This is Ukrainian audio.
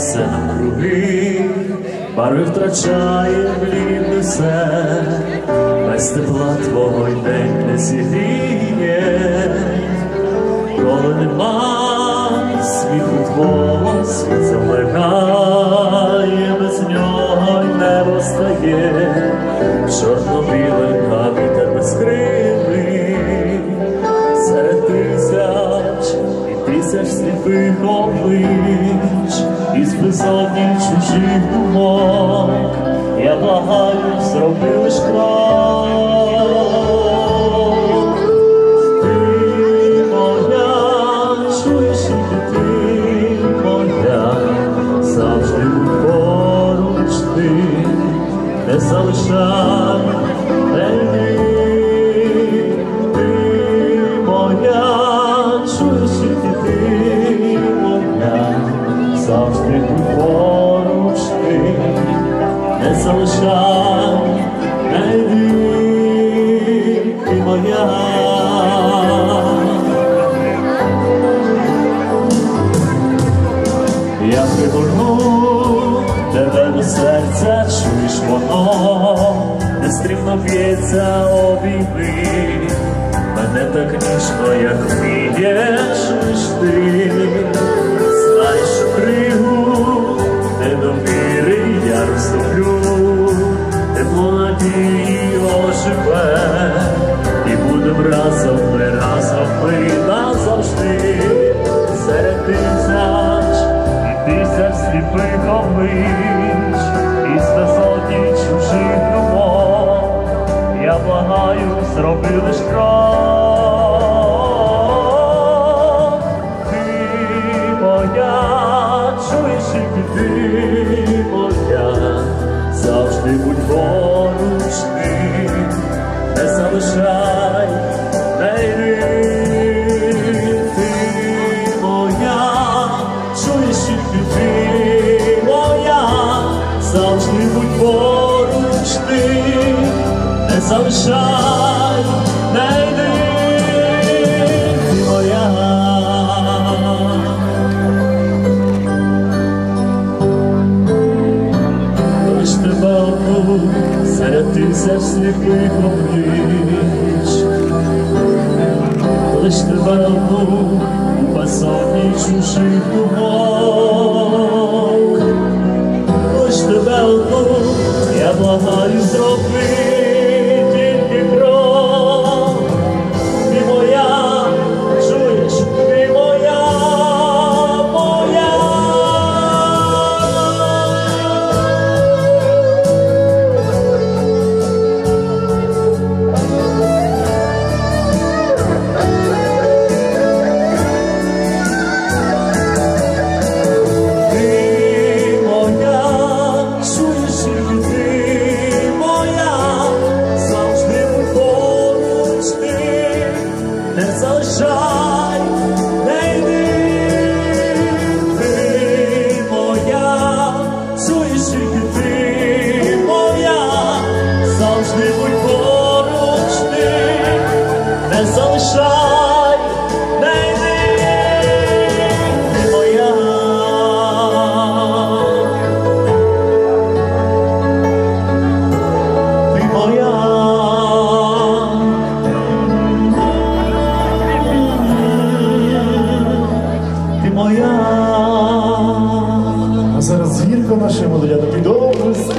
все навкруги, барви втрачає блідне все, без тепла твого й день не зігріє, коли нема сміху твого, світ замигає, без нього й небо стає, чорно-біле, а вітер безкривий, серед тисяч і тисяч сліпих облич, із безодні чужих думок, я благаю, зроби лиш крок. Ти моя, чуєш, і ти моя, завжди поруч ти, не залишай Я пригорну тебе до серця, чуєш воно, нестримно б'ється обійми, мене так ніжно, як вмієш ти, сліпих облич, із безодні чужих думок, я благаю, зроби лиш крок. Завжди будь поруч ти, не залишай, не йди. Ти моя. Лиш тебе одну серед тисяч сліпих облич, лиш тебе одну у пасовні чужих думок, благаю А зараз звірка наша молодята. Підовжує з